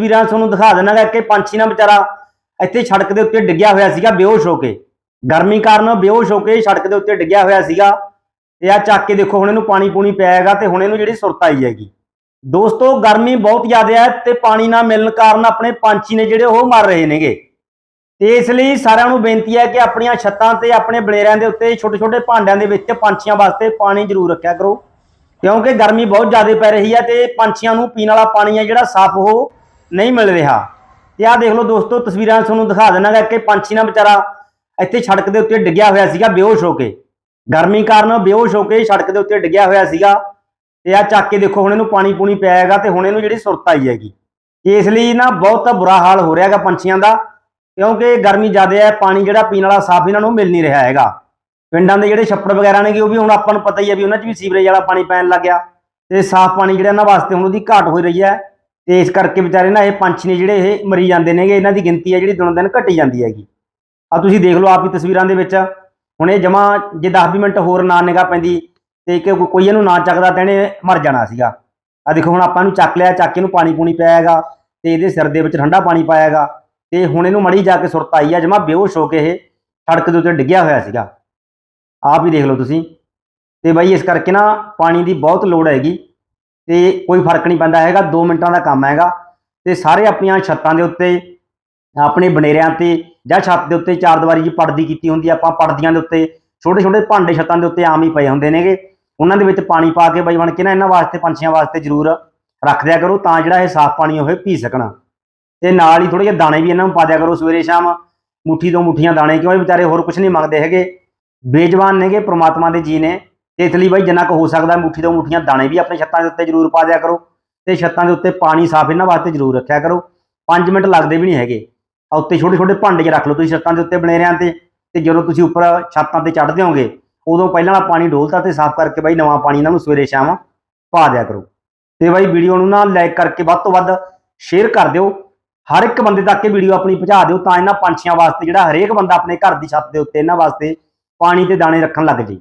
ਤਸਵੀਰਾਂ ਤੁਹਾਨੂੰ ਦਿਖਾ ਦੇਣਾਗਾ ਕਿ ਪੰਛੀ ਨਾ ਵਿਚਾਰਾ ਇੱਥੇ ਸੜਕ ਦੇ ਉੱਤੇ ਡਿੱਗਿਆ ਹੋਇਆ ਸੀਗਾ, ਬੇਹੋਸ਼ ਹੋ ਕੇ। ਗਰਮੀ ਕਾਰਨ ਬੇਹੋਸ਼ ਹੋ ਕੇ ਸੜਕ ਦੇ ਉੱਤੇ ਡਿੱਗਿਆ ਹੋਇਆ ਸੀਗਾ। ਤੇ ਆ ਚੱਕ ਕੇ ਦੇਖੋ, ਹੁਣ ਇਹਨੂੰ ਪਾਣੀ ਪੂਣੀ ਪਿਆ ਤੇ ਹੁਣ ਇਹਨੂੰ ਜਿਹੜੀ ਸੁਰਤ ਆਈ ਹੈਗੀ। ਦੋਸਤੋ, ਗਰਮੀ ਬਹੁਤ ਜ਼ਿਆਦਾ ਹੈ ਤੇ ਪਾਣੀ ਨਾ ਮਿਲਣ ਕਾਰਨ ਆਪਣੇ ਪੰਛੀ ਨੇ ਜਿਹੜੇ ਉਹ ਮਰ ਰਹੇ ਨੇਗੇ। ਤੇ ਇਸ ਲਈ ਸਾਰਿਆਂ ਨੂੰ ਬੇਨਤੀ ਹੈ ਕਿ ਆਪਣੀਆਂ ਛੱਤਾਂ ਤੇ ਆਪਣੇ ਬਲੇਰਿਆਂ ਦੇ ਉੱਤੇ ਛੋਟੇ ਛੋਟੇ ਭਾਂਡਿਆਂ ਦੇ ਵਿੱਚ ਪੰਛੀਆਂ ਵਾਸਤੇ ਪਾਣੀ ਜ਼ਰੂਰ ਰੱਖਿਆ ਕਰੋ। ਕਿਉਂਕਿ ਗਰਮੀ ਬਹੁਤ ਜ਼ਿਆਦਾ ਪੈ ਰਹੀ ਹੈ ਤੇ ਪੰਛੀਆਂ ਨੂੰ ਪੀਣ ਵਾਲਾ ਪਾਣੀ ਹੈ ਜਿਹੜਾ ਸਾਫ਼ ਉਹ ਨਹੀਂ ਮਿਲ ਰਿਹਾ। ਤੇ ਆਹ ਦੇਖ ਲਓ ਦੋਸਤੋ, ਤਸਵੀਰਾਂ ਤੁਹਾਨੂੰ ਦਿਖਾ ਦੇਣਾਗਾ ਕਿ ਪੰਛੀ ਨਾ ਵਿਚਾਰਾ ਇੱਥੇ ਸੜਕ ਦੇ ਉੱਤੇ ਡਿੱਗਿਆ ਹੋਇਆ ਸੀਗਾ, ਬੇਹੋਸ਼ ਹੋ ਕੇ। ਗਰਮੀ ਕਾਰਨ ਬੇਹੋਸ਼ ਹੋ ਕੇ ਸੜਕ ਦੇ ਉੱਤੇ ਡਿੱਗਿਆ ਹੋਇਆ ਸੀਗਾ। ਤੇ ਆ ਚੱਕ ਕੇ ਦੇਖੋ, ਹੁਣ ਇਹਨੂੰ ਪਾਣੀ ਪੂਣੀ ਪਿਆ ਹੈਗਾ ਤੇ ਹੁਣ ਇਹਨੂੰ ਜਿਹੜੀ ਸੁਰਤ ਆਈ ਹੈਗੀ। ਇਸ ਲਈ ਨਾ ਬਹੁਤ ਬੁਰਾ ਹਾਲ ਹੋ ਰਿਹਾ ਹੈਗਾ ਪੰਛੀਆਂ ਦਾ, ਕਿਉਂਕਿ ਗਰਮੀ ਜ਼ਿਆਦਾ ਹੈ, ਪਾਣੀ ਜਿਹੜਾ ਪੀਣ ਵਾਲਾ ਸਾਫ਼ ਇਹਨਾਂ ਨੂੰ ਮਿਲ ਨਹੀਂ ਰਿਹਾ ਹੈਗਾ। ਪਿੰਡਾਂ ਦੇ ਜਿਹੜੇ ਛੱਪੜ ਵਗੈਰਾ ਨੇਗੇ, ਉਹ ਵੀ ਹੁਣ ਆਪਾਂ ਨੂੰ ਪਤਾ ਹੀ ਹੈ ਵੀ ਉਹਨਾਂ 'ਚ ਵੀ ਸੀਵਰੇਜ ਵਾਲਾ ਪਾਣੀ ਪੈਣ ਲੱਗ ਗਿਆ। ਤੇ ਸਾਫ਼ ਪਾਣੀ ਜਿਹੜਾ ਇਹਨਾਂ ਵਾਸਤੇ ਹੁਣ ਉਹਦੀ ਘਾਟ ਹੋ ਰਹੀ ਹੈ। ਤੇ ਇਸ ਕਰਕੇ ਵਿਚਾਰੇ ਨਾ ਇਹ ਪੰਛੀ ਨੇ ਜਿਹੜੇ ਇਹ ਮਰੀ ਜਾਂਦੇ ਨੇਗੇ, ਇਹਨਾਂ ਦੀ ਗਿਣਤੀ ਹੈ ਜਿਹੜੀ ਦਿਨੋਂ ਦਿਨ ਘਟੀ ਜਾਂਦੀ ਹੈਗੀ। ਆ ਤੁਸੀਂ ਦੇਖ ਲਓ ਆਪ ਹੀ ਤਸਵੀਰਾਂ ਦੇ ਵਿੱਚ। ਹੁਣ ਇਹ ਜਮਾ ਜੇ 10-20 ਮਿੰਟ ਹੋਰ ਨਾ ਨਿਗਾਹ ਪੈਂਦੀ ਤੇ ਕਿ ਕੋਈ ਇਹਨੂੰ ਨਾ ਚੱਕਦਾ ਤਾਂ ਇਹਨੇ ਮਰ ਜਾਣਾ ਸੀਗਾ। ਆ ਦੇਖੋ ਹੁਣ ਆਪਾਂ ਇਹਨੂੰ ਚੱਕ ਲਿਆ, ਚੱਕ ਕੇ ਇਹਨੂੰ ਪਾਣੀ ਪੂਣੀ ਪਿਆ ਹੈਗਾ ਤੇ ਇਹਦੇ ਸਿਰ ਦੇ ਵਿੱਚ ਠੰਡਾ ਪਾਣੀ ਪਾਇਆ ਹੈਗਾ ਤੇ ਹੁਣ ਇਹਨੂੰ ਮੜੀ ਜਾ ਕੇ ਸੁਰਤ ਆਈ ਆ, ਜਮਾ ਬੇਹੋਸ਼ ਹੋ ਕੇ ਇਹ ਸੜਕ ਦੇ ਉੱਤੇ ਡਿੱਗਿਆ ਹੋਇਆ ਸੀਗਾ। ਆਪ ਹੀ ਦੇਖ ਲਓ ਤੁਸੀਂ। ਤੇ ਬਾਈ ਇਸ ਕਰਕੇ ਨਾ ਪਾਣੀ ਦੀ ਬਹੁਤ ਲੋੜ ਹੈਗੀ। ਤੇ ਕੋਈ ਫ਼ਰਕ ਨਹੀਂ ਪੈਂਦਾ ਹੈਗਾ 2 ਮਿੰਟਾਂ ਦਾ ਕੰਮ ਹੈਗਾ ਤੇ ਸਾਰੇ ਆਪਣੀਆਂ ਛੱਤਾਂ ਦੇ ਉੱਤੇ ਆਪਣੇ ਬਨੇਰਿਆਂ ਤੇ ਜਾਂ ਛੱਤ ਦੇ ਉੱਤੇ ਚਾਰ ਦੀਵਾਰੀ ਜੀ ਪਰਦੀ ਕੀਤੀ ਹੁੰਦੀ ਆ, ਆਪਾਂ ਪਰਦੀਆਂ ਦੇ ਉੱਤੇ ਛੋਟੇ ਛੋਟੇ ਭਾਂਡੇ ਛੱਤਾਂ ਦੇ ਉੱਤੇ ਆਮ ਹੀ ਪਏ ਹੁੰਦੇ ਨੇਗੇ। ਉਹਨਾਂ ਦੇ ਵਿੱਚ ਪਾਣੀ ਪਾ ਕੇ ਬਾਈ ਬਣ ਕੇ ਨਾ ਇਹਨਾਂ ਵਾਸਤੇ ਪੰਛੀਆਂ ਵਾਸਤੇ ਜ਼ਰੂਰ ਰੱਖ ਦਿਆ ਕਰੋ ਤਾਂ ਜਿਹੜਾ ਇਹ ਸਾਫ਼ ਪਾਣੀ ਉਹ ਪੀ ਸਕਣ। ਤੇ ਨਾਲ ਹੀ ਥੋੜੇ ਜਿਹੇ ਦਾਣੇ ਵੀ ਇਹਨਾਂ ਨੂੰ ਪਾ ਦਿਆ ਕਰੋ ਸਵੇਰੇ ਸ਼ਾਮ। ਮੁੱਠੀ ਤੋਂ ਮੁੱਠੀਆਂ ਦਾਣੇ ਕਿਉਂ ਇਹ ਵਿਚਾਰੇ ਹੋਰ ਕੁਝ ਨਹੀਂ ਮੰਗਦੇ ਹੈਗੇ। ਬੇਜਵਾਨ ਨੇਗੇ ਪ੍ਰਮਾਤਮਾ ਦੇ ਜੀ ਨੇ। ਇਸ ਲਈ ਬਾਈ ਜਿੰਨਾ ਕੁ ਹੋ ਸਕਦਾ ਮੁੱਠੀ ਤੋਂ ਮੁੱਠੀਆਂ ਦਾਣੇ ਵੀ ਆਪਣੇ ਛੱਤਾਂ ਦੇ ਉੱਤੇ ਜ਼ਰੂਰ ਪਾ ਦਿਆ ਕਰੋ ਤੇ ਛੱਤਾਂ ਦੇ ਉੱਤੇ ਪਾਣੀ ਸਾਫ਼ ਇਹਨਾਂ ਵਾਸਤੇ ਜ਼ਰੂਰ ਰੱਖਿਆ ਕਰੋ। 5 ਮਿੰਟ ਲੱਗਦੇ ਵੀ ਨਹੀਂ ਹੈਗੇ। ਆ ਉੱਤੇ ਛੋਟੇ ਛੋਟੇ ਭਾਂਡੇ 'ਚ ਰੱਖ ਲਓ ਤੁਸੀਂ ਛੱਤਾਂ ਦੇ ਉੱਤੇ ਬਨੇਰਿਆਂ ਤੇ। ਤੇ ਜਦੋਂ ਤੁਸੀਂ ਉੱਪਰ ਛੱਤਾਂ ਤੇ ਚੜ੍ਹਦੇ ਹੋਗੇ ਉਦੋਂ ਪਹਿਲਾਂ ਵਾਲਾ ਪਾਣੀ ਡੋਲਤਾ ਤੇ ਸਾਫ਼ ਕਰਕੇ ਬਾਈ ਨਵਾਂ ਪਾਣੀ ਇਹਨਾਂ ਨੂੰ ਸਵੇਰੇ ਸ਼ਾਮ ਪਾ ਦਿਆ ਕਰੋ। ਤੇ ਬਾਈ ਵੀਡੀਓ ਨੂੰ ਨਾ ਲਾਈਕ ਕਰਕੇ ਵੱਧ ਤੋਂ ਵੱਧ ਸ਼ੇਅਰ ਕਰ ਦਿਓ। ਹਰ ਇੱਕ ਬੰਦੇ ਤੱਕ ਇਹ ਵੀਡੀਓ ਆਪਣੀ ਪਹੁੰਚਾ ਦਿਓ ਤਾਂ ਇਹਨਾਂ ਪੰਛੀਆਂ ਵਾਸਤੇ ਜਿਹੜਾ ਹਰੇਕ ਬੰਦਾ ਆਪਣੇ ਘਰ ਦੀ ਛੱਤ ਦੇ ਉੱਤੇ ਇਹਨਾਂ ਵਾਸਤੇ ਪਾਣੀ ਤੇ ਦਾਣੇ ਰੱਖਣ ਲੱਗ ਜੇ